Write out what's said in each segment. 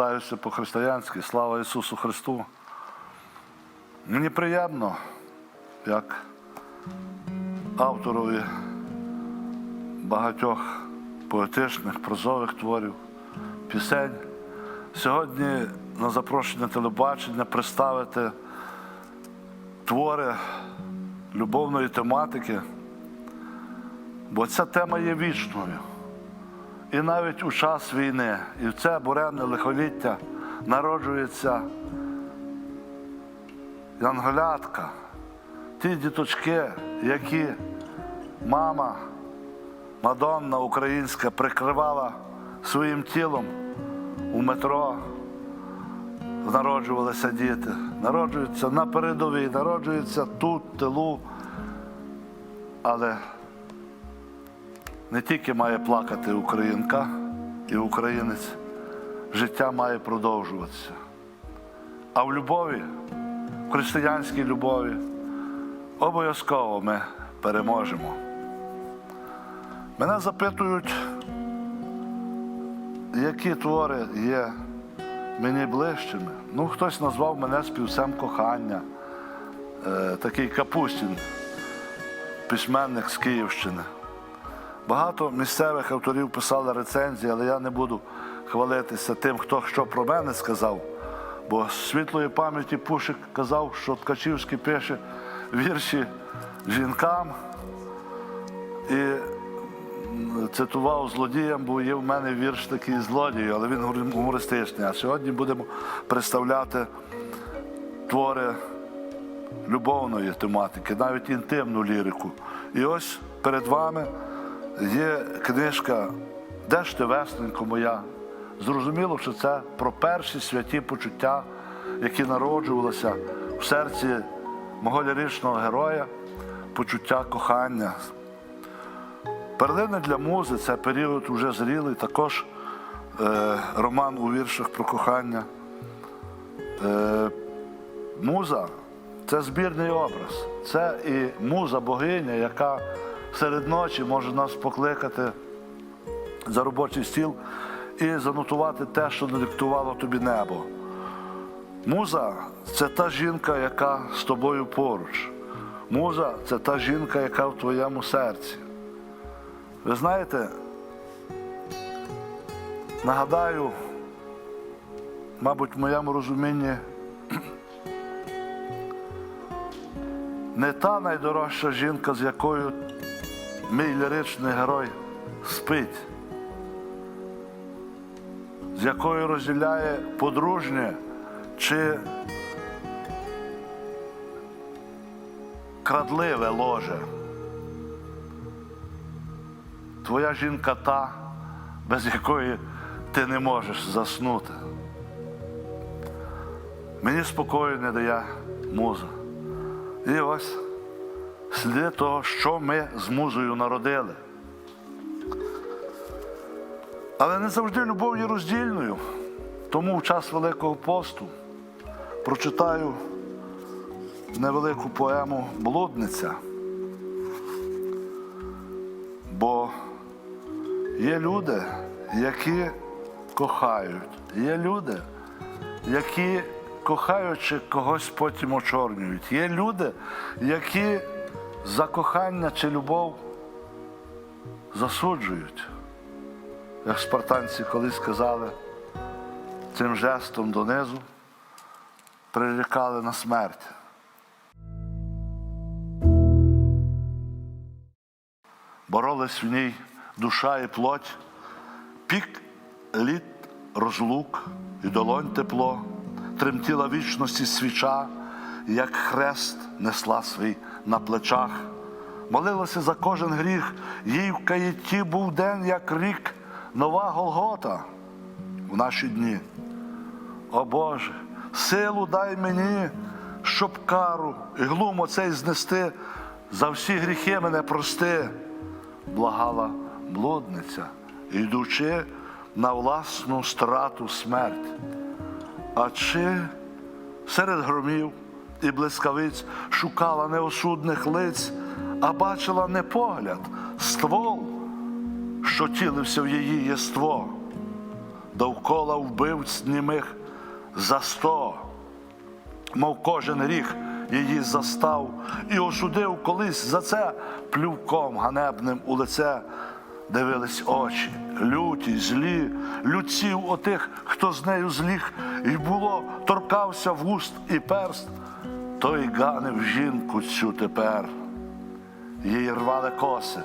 привітаюся по-християнськи. Слава Ісусу Христу. Мені приємно, як авторові багатьох поетичних, прозових творів, пісень. Сьогодні на запрошення телебачення представити твори любовної тематики, бо ця тема є вічною. І навіть у час війни, і в це буремне лихоліття народжується янголятка, ті діточки, які мама Мадонна українська прикривала своїм тілом у метро. Народжувалися діти, народжуються на передовій, народжуються тут, в тилу. Але не тільки має плакати українка і українець, життя має продовжуватися. А в любові, в християнській любові, обов'язково ми переможемо. Мене запитують, які твори є мені ближчими. Ну, хтось назвав мене співцем кохання, е, такий Капустін, письменник з Київщини. Багато місцевих авторів писали рецензії, але я не буду хвалитися тим, хто що про мене сказав. Бо світлої пам'яті Пушик казав, що Ткачівський пише вірші жінкам і цитував злодіям, бо є в мене вірш такий злодій, але він гумористичний. А сьогодні будемо представляти твори любовної тематики, навіть інтимну лірику. І ось перед вами є книжка Де ж ти весненько моя? Зрозуміло, що це про перші святі почуття, які народжувалися в серці мого ліричного героя, почуття кохання. Перлини для музи це період уже зрілий, також е, роман у віршах про кохання. Е, муза це збірний образ. Це і муза богиня, яка серед ночі може нас покликати за робочий стіл і занотувати те, що надиктувало тобі небо. Муза це та жінка, яка з тобою поруч. Муза це та жінка, яка в твоєму серці. Ви знаєте, нагадаю, мабуть, в моєму розумінні не та найдорожча жінка, з якою мій ліричний герой спить, з якою розділяє подружнє чи крадливе ложе. Твоя жінка та, без якої ти не можеш заснути. Мені спокою не дає муза. І ось сліди того, що ми з музою народили. Але не завжди любов є роздільною. Тому в час Великого посту прочитаю невелику поему Блудниця. Бо є люди, які кохають, є люди, які кохаючи когось потім очорнюють. Є люди, які за кохання чи любов засуджують. Як спартанці колись сказали, цим жестом донизу прирікали на смерть. Боролись в ній душа і плоть, пік літ розлук і долонь тепло, тремтіла вічності свіча, як хрест несла свій на плечах. Молилася за кожен гріх, їй в каїті був день, як рік, нова Голгота в наші дні. О Боже, силу дай мені, щоб кару і глум оцей знести, за всі гріхи мене прости, благала блудниця, йдучи на власну страту смерть. А чи серед громів і блискавиць шукала неосудних лиць, а бачила не погляд, ствол, що тілився в її єство. довкола вбивць німих за сто, мов кожен гріх її застав і осудив колись за це плювком ганебним у лице. Дивились очі, люті, злі, людців отих, хто з нею зліг, і було, торкався вуст і перст, той ганив жінку цю тепер. Їй рвали коси,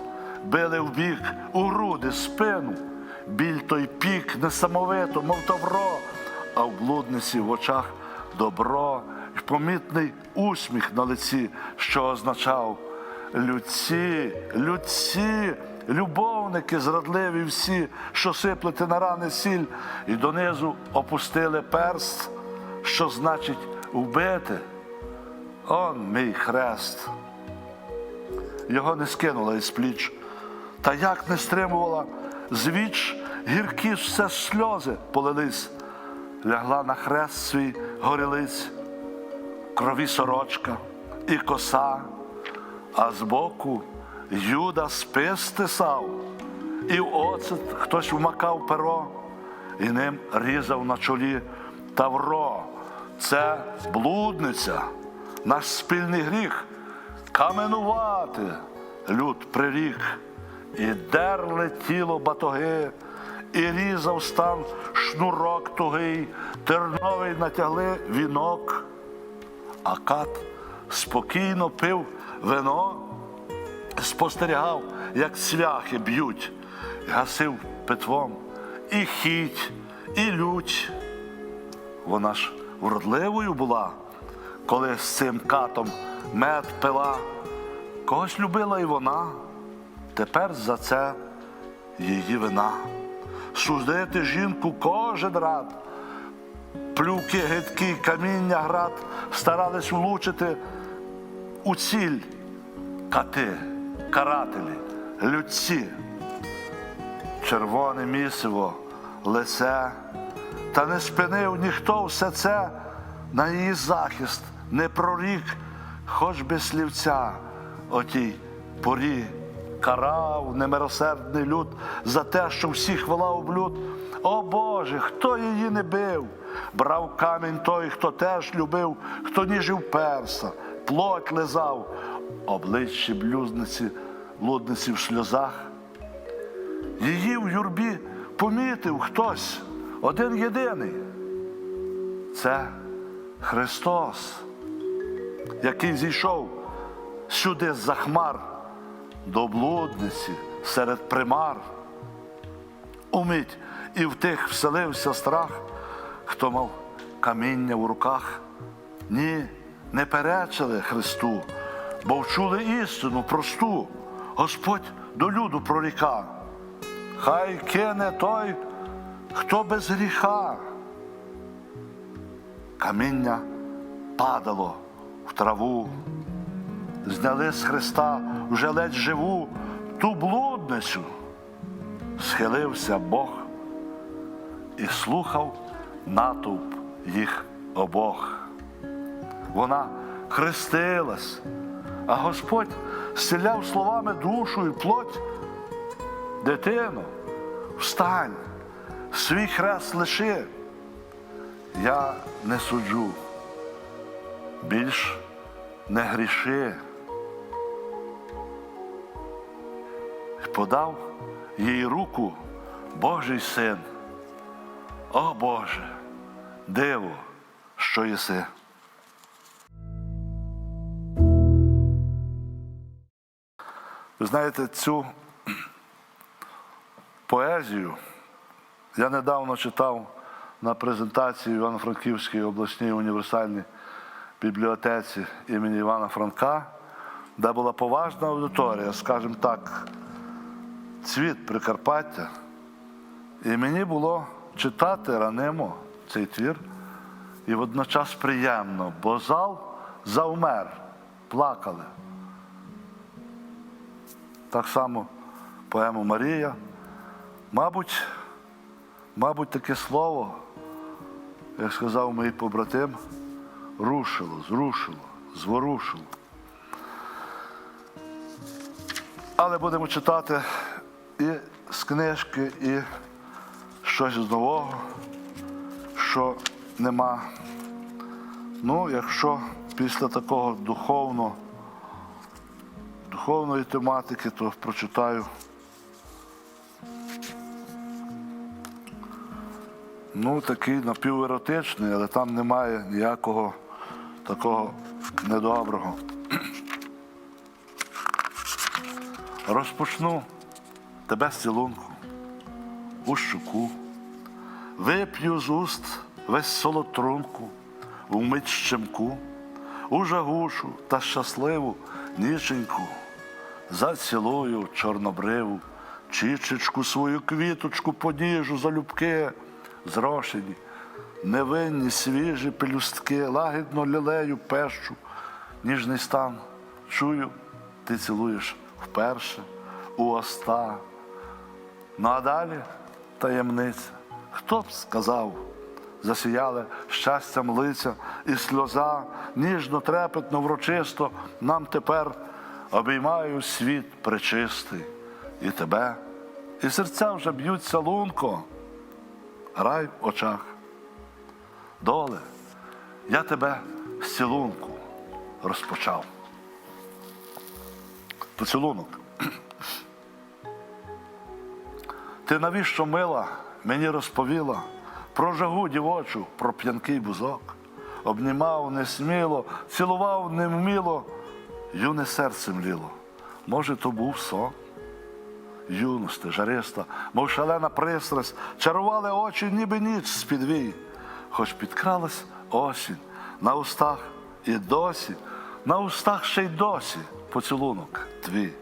били в бік, у груди, спину. Біль той пік несамовито, мов тавро, а в блудниці в очах добро і помітний усміх на лиці, що означав людці, людці, любовники зрадливі всі, що сиплете на рани сіль, і донизу опустили перст, що значить вбити. Он мій хрест. Його не скинула із пліч. Та як не стримувала звіч, гіркі все сльози полились, лягла на хрест свій горілиць, крові сорочка і коса, а збоку Юда спис стисав, і в оцет хтось вмакав перо, і ним різав на чолі. Тавро. Це блудниця, наш спільний гріх. Каменувати люд прирік, і дерли тіло батоги, і різав стан шнурок тугий, терновий натягли вінок, а кат спокійно пив вино, спостерігав, як цвяхи б'ють, гасив питвом. І хіть, і лють. Вона ж вродливою була, коли з цим катом мед пила. Когось любила і вона, тепер за це її вина. Судити жінку кожен рад, плювки, гидкі, каміння град. Старались влучити у ціль. Кати, карателі, людці. Червоне місиво, лице, та не спинив ніхто все це на її захист, не прорік, хоч би слівця отій порі. Карав немилосердний люд за те, що всіх волав блюд. О Боже, хто її не бив? Брав камінь той, хто теж любив, хто ніжив перса, плоть лизав, обличчя блюзниці, блудниці в сльозах. Її в юрбі помітив хтось, один єдиний. Це Христос, який зійшов сюди з-за хмар до блудниці серед примар. Умить і в тих вселився страх, хто мав каміння в руках. Ні, не перечили Христу, бо вчули істину просту. Господь до люду проріка. Хай кине той, хто без гріха. Каміння падало в траву, зняли з Христа вже ледь живу ту блудницю. Схилився Бог і слухав натовп їх обох. Вона хрестилась, а Господь зціляв словами душу і плоть. Дитино, встань, свій хрест лиши. Я не суджу, більш не гріши. Подав їй руку Божий син. О Боже, диво, що єси. Ви знаєте, цю поезію я недавно читав на презентації в Івано-Франківській обласній універсальній бібліотеці імені Івана Франка, де була поважна аудиторія, скажімо так, цвіт Прикарпаття. І мені було читати ранимо цей твір, і водночас приємно, бо зал завмер, плакали. Так само поему Марія. Мабуть, мабуть, таке слово, як сказав мій побратим, рушило, зрушило, зворушило. Але будемо читати і з книжки, і щось з нового, що нема. Ну, якщо після такого духовно, духовної тематики, то прочитаю. Ну, такий напіверотичний, але там немає ніякого такого недоброго. Розпочну тебе з цілунку, у щуку, вип'ю з уст весь солотрунку, вмить щемку, у жагушу та щасливу ніченьку, зацілую чорнобриву, чічечку свою квіточку подіжу залюбки, зрошені, невинні свіжі пелюстки, лагідно лілею пещу, ніжний стан чую, ти цілуєш вперше у оста. Ну а далі таємниця. Хто б сказав, засіяли щастям лиця і сльоза, ніжно, трепетно, врочисто нам тепер обіймаю світ пречистий і тебе, і серця вже б'ються лунко, рай в очах. Доле, я тебе з цілунку розпочав. Поцілунок. Ти навіщо мила мені розповіла про жагу дівочу, про п'янкий бузок, обнімав несміло, цілував невміло, юне серце мліло. Може, то був сон? Юності, жариста, мов шалена пристрасть, чарували очі, ніби ніч з-під вій, хоч підкралась осінь на устах і досі, на устах ще й досі поцілунок твій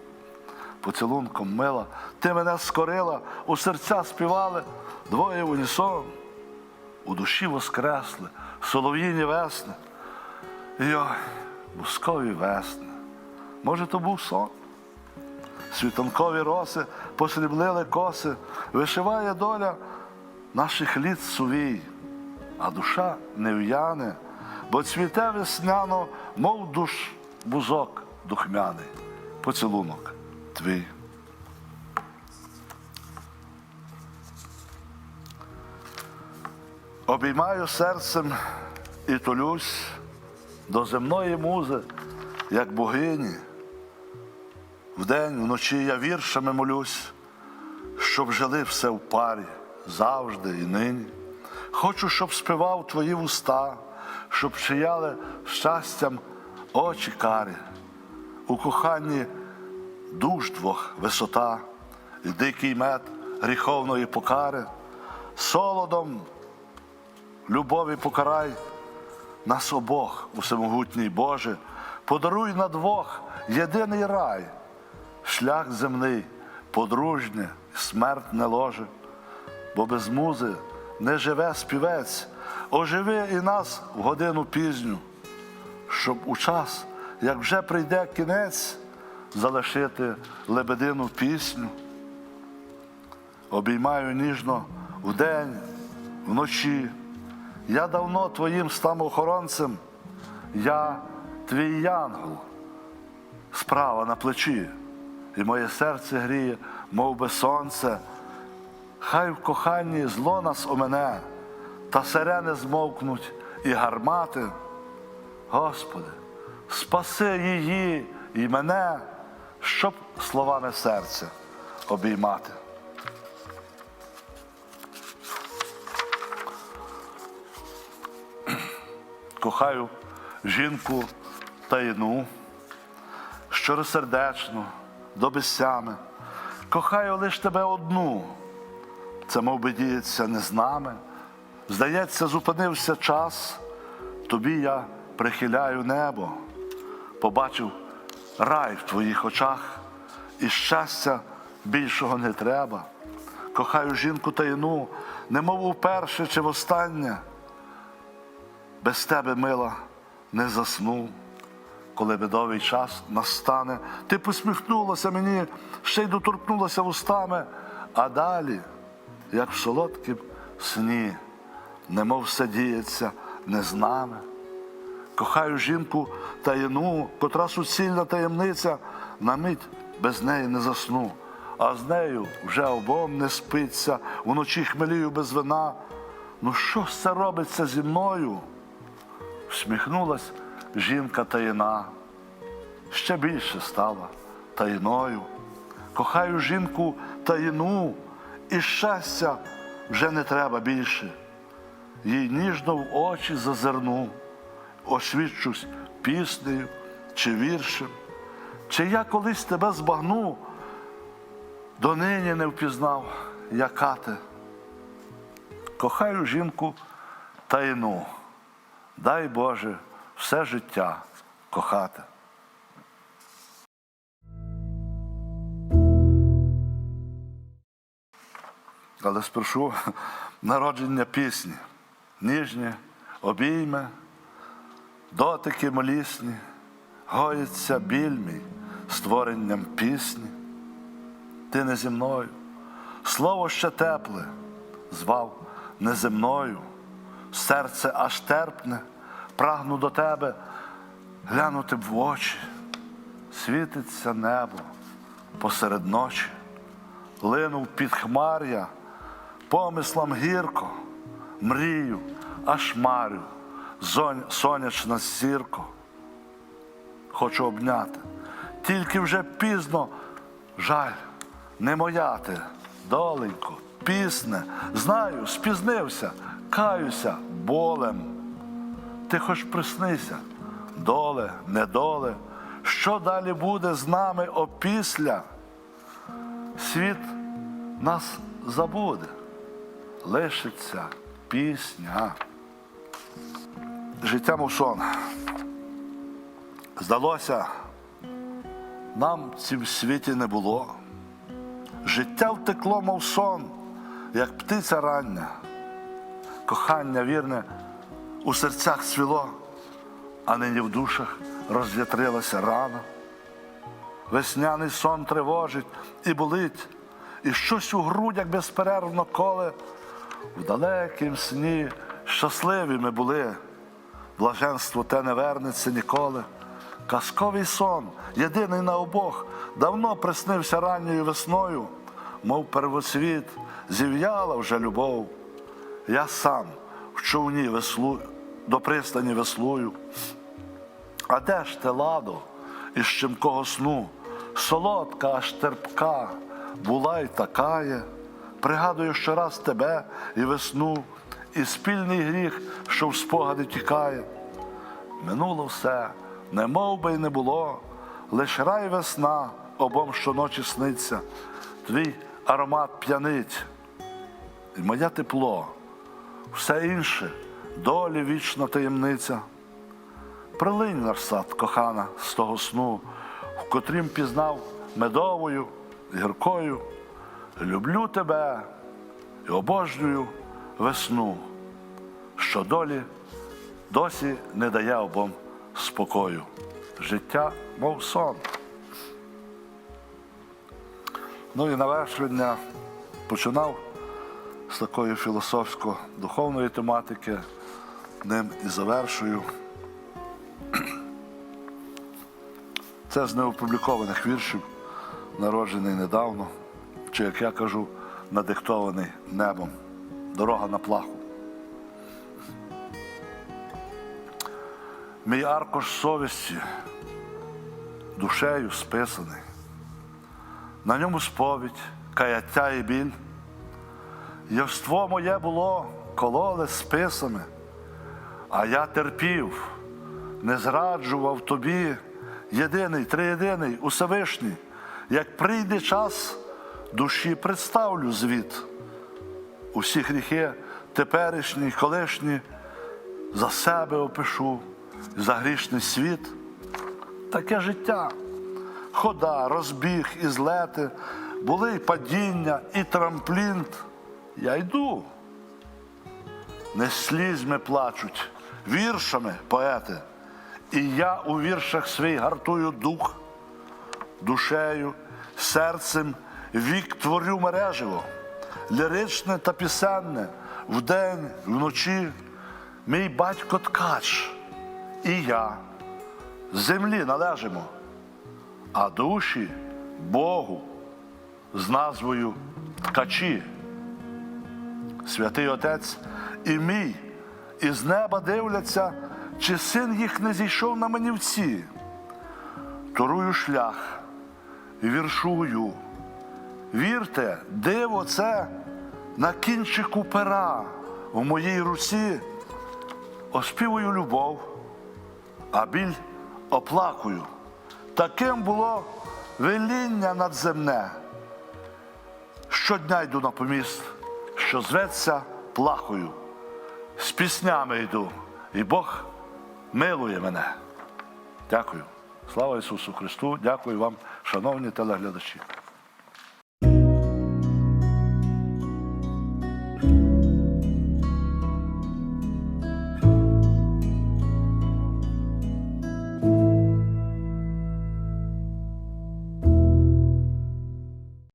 поцілунком мила, ти мене скорила, у серця співали двоє унісон, у душі воскресли, солов'їні весни. Йой, бускові весни. Може, то був сон? Світанкові роси посріблили коси, вишиває доля наших літ сувій, а душа не в'яне, бо цвіте весняно, мов душ бузок духмяний, поцілунок твій. Обіймаю серцем і толюсь до земної музи, як богині. Вдень, вночі я віршами молюсь, щоб жили все в парі завжди і нині. Хочу, щоб співав твої вуста, щоб чияли щастям очі карі. У коханні душ двох висота, і дикий мед гріховної покари, солодом любові покарай нас обох, усемогутній Боже, подаруй на двох єдиний рай, шлях земний, подружнє, смертне ложе, бо без музи не живе співець, оживи і нас в годину пізню, щоб у час, як вже прийде кінець, залишити лебедину пісню. Обіймаю ніжно вдень, вночі. Я давно твоїм став охоронцем, я твій янгол, справа на плечі, і моє серце гріє, мов би сонце. Хай в коханні зло нас омене, та сирени змовкнуть і гармати. Господи, спаси її і мене, щоб словами серця обіймати. Кохаю жінку таїну, щиросердечну, до безсями. Кохаю лиш тебе одну. Це мов би діється не з нами. Здається, зупинився час, тобі я прихиляю небо, побачив рай в твоїх очах, і щастя більшого не треба. Кохаю жінку таїну, немов уперше чи востаннє. Без тебе, мила, не засну. Коли бедовий час настане, ти посміхнулася мені, ще й доторкнулася вустами, а далі, як в солодкім сні, немов все діється не з нами. Кохаю жінку таїну, котра суцільна таємниця, на мить без неї не засну, а з нею вже обом не спиться, вночі хмелію без вина. Ну що ж це робиться зі мною? Всміхнулась жінка таїна, ще більше стала таїною. Кохаю жінку таїну, і щастя вже не треба більше. Їй ніжно в очі зазирну, освідчусь піснею чи віршем, чи я колись тебе збагну, донині не впізнав, яка ти. Кохаю жінку таїну, дай Боже все життя кохати. Але спершу народження пісні, ніжні, обійми, дотики молісні, гоїться біль мій створенням пісні. Ти не зі мною, слово ще тепле, звав неземною, серце аж терпне, прагну до тебе глянути в очі, світиться небо посеред ночі, линув під хмар'я, помислам гірко, мрію, аж марю, сонячна зірко. Хочу обняти, тільки вже пізно, жаль, не моя ти, доленько, пісне, знаю, спізнився, каюся болем. Ти хоч приснися, доле, недоле, що далі буде з нами опісля? Світ нас забуде, лишиться пісня. Життя мов сон. Здалося, нам в цім світі не було. Життя втекло, мов сон, як птиця рання. Кохання вірне у серцях свіло, а нині в душах розвітрилася рана. Весняний сон тривожить і болить, і щось у грудях безперервно коле. В далекім сні щасливі ми були, блаженство те не вернеться ніколи. Казковий сон, єдиний на обох, давно приснився ранньою весною, мов первоцвіт, зів'яла вже любов. Я сам в човні веслу, до пристані веслую. А де ж те ладо із щемкого сну? Солодка, аж терпка, була й такає. Пригадую щораз тебе і весну, і спільний гріх, що в спогади тікає. Минуло все, не мов би й не було, лиш рай весна обом щоночі сниться, твій аромат п'янить, і моє тепло, все інше долі вічна таємниця. Прилинь наш сад, кохана, з того сну, в котрім пізнав медовою, гіркою. Люблю тебе і обожнюю весну, що долі досі не дає обом спокою. Життя, мов сон. Ну і на вершення починав з такої філософсько-духовної тематики, ним і завершую. Це з неопублікованих віршів, народжений недавно, чи, як я кажу, надиктований небом. Дорога на плаху. Мій аркуш совісті душею списаний. На ньому сповідь, каяття і біль. Євство моє було кололе списами, а я терпів, не зраджував тобі, єдиний, триєдиний, усевишній, як прийде час, душі представлю звіт. Усі гріхи теперішні, колишні, за себе опишу, за грішний світ. Таке життя, хода, розбіг і злети, були й падіння, і трамплінт. Я йду. Не слізьми плачуть, віршами поети. І я у віршах свій гартую дух, душею, серцем вік творю мереживо, ліричне та пісенне, вдень, вночі, мій батько ткач, і я землі належимо, а душі Богу. з назвою Ткачі. Святий Отець і мій із неба дивляться, чи син їх не зійшов на манівці. Турую шлях віршую. Вірте, диво це на кінчику пера в моїй русі. Оспівую любов, а біль оплакую. Таким було веління надземне. Щодня йду на поміст, що зветься плахою. З піснями йду, і Бог милує мене. Дякую. Слава Ісусу Христу! Дякую вам, шановні телеглядачі.